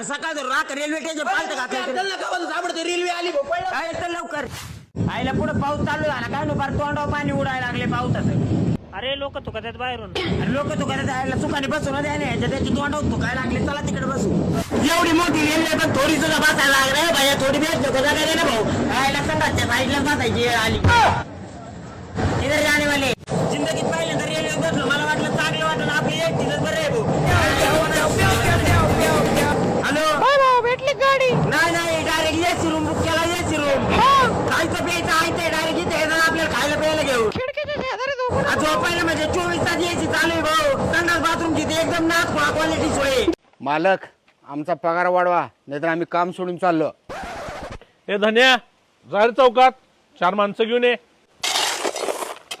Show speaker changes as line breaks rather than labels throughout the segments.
अरे सकाळ राख रेल्वे स्टेशन पालत घातलं
रेल्वे आली भाऊ, पळलं.
काय तर लवकर. आईला पुढे पाऊस चालू झाला काय नो फार तोंडावर पाणी उडायला लागले पावसाचं.
अरे लोक तुका बाहेरून.
लोक तो करत आयला चुकाने बसून द्या नाही त्याची तोंडावर तो काय लागले. चला तिकडे बसू. एवढी मोठी रेल्वे पण थोडी सुद्धा बसायला लागले भैया थोडी बेस नको जागा दे ना भाऊ. आयला संघाच्या साईडला बसायची वेळ आली. इधर जाणे वाले जिंदगीत पहिल्यांदा रेल्वे बसलो मला चालू आहे भाऊ. संडास बाथरूम तिथे एकदम नाच क्वालिटी सोय
मालक आमचा पगार वाढवा नाहीतर आम्ही काम सोडून चाललो.
हे धन्या जाहीर चौकात चार माणसं घेऊन ये.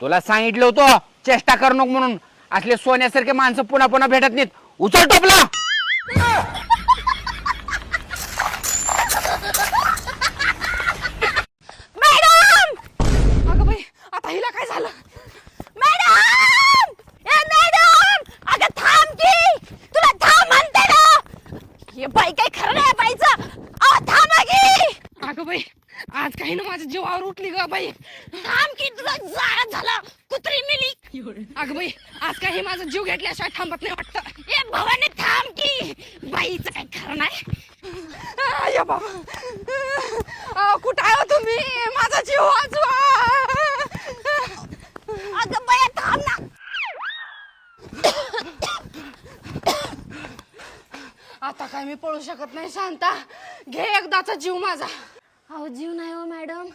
तुला सांगितलं होतं चेष्टा करू नको म्हणून. असले सोन्यासारखे माणसं पुन्हा पुन्हा भेटत नाहीत. उचल टोपला
अगं बाई आता हिला काय झालं मॅडम ए मॅडम अगं थांब की तुला थांब म्हणते ना हे बाई काय खरं नाही बाईचं? अ थांब की! अगं बाई आज काही ना माझ्या जीवावर उठली ग बाई. थांब की तुला जाळा झाला. कुत्री मिली. अगं बाई आज काय हे माझा जीव घेतल्याशिवाय थांबत नाही वाटतं. ए भवानी थांब की! बाईचं काय खरं नाही? बाबा. कुठं आहे तुम्ही? माझा जीव वाचवा अगं बाया थांब ना आता काय मी पळू शकत नाही शांता. घे एकदाचा जीव माझा.
अहो जीव नाही हो मॅडम.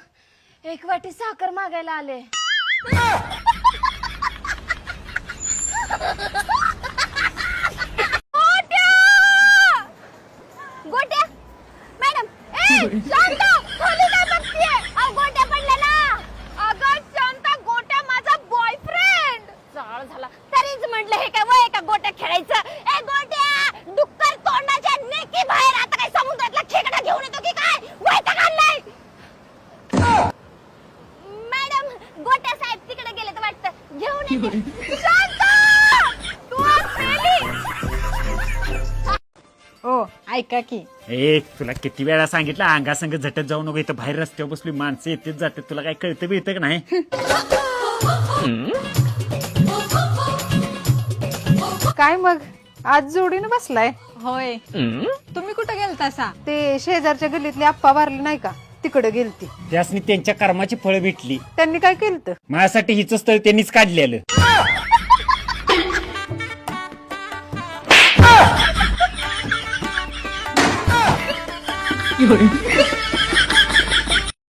एक वाटी साखर मागायला आले.
गोट्या! मॅडम ए शांता खाली काय बघतीये अहो गोट्या पडल्या ना अगं शांता गोट्या माझा बॉयफ्रेंड चाळ झाला तरीच म्हटलं हे काय वय का गोट्या खेळायचं ए गोट्या डुक्कर तोंडाच्या नेकी बाहेर आता काय समुद्रातला खेकडा घेऊन येतो की काय वय का आणलाय मॅडम गोट्या साहेब तिकडे गेले तर
हो ऐका की.
ए तुला किती वेळा सांगितलं अंगासंग झटत जाऊ नको इथं बाहेर रस्त्यावर बसली माणसं येतेच जाते तुला काय कळतं बिळतं का नाही?
काय मग? आज जोडीनं बसलाय?
होय. तुम्ही कुठं गेलतासा?
ते शेजारच्या गल्लीतले आप्पा वारले नाही का? तिकडे गेलती.
त्यासनी त्यांच्या कर्माची फळं भेटली.
त्यांनी काय केलं
माझ्यासाठी हिच स्थळ त्यांनीच काढलेलं.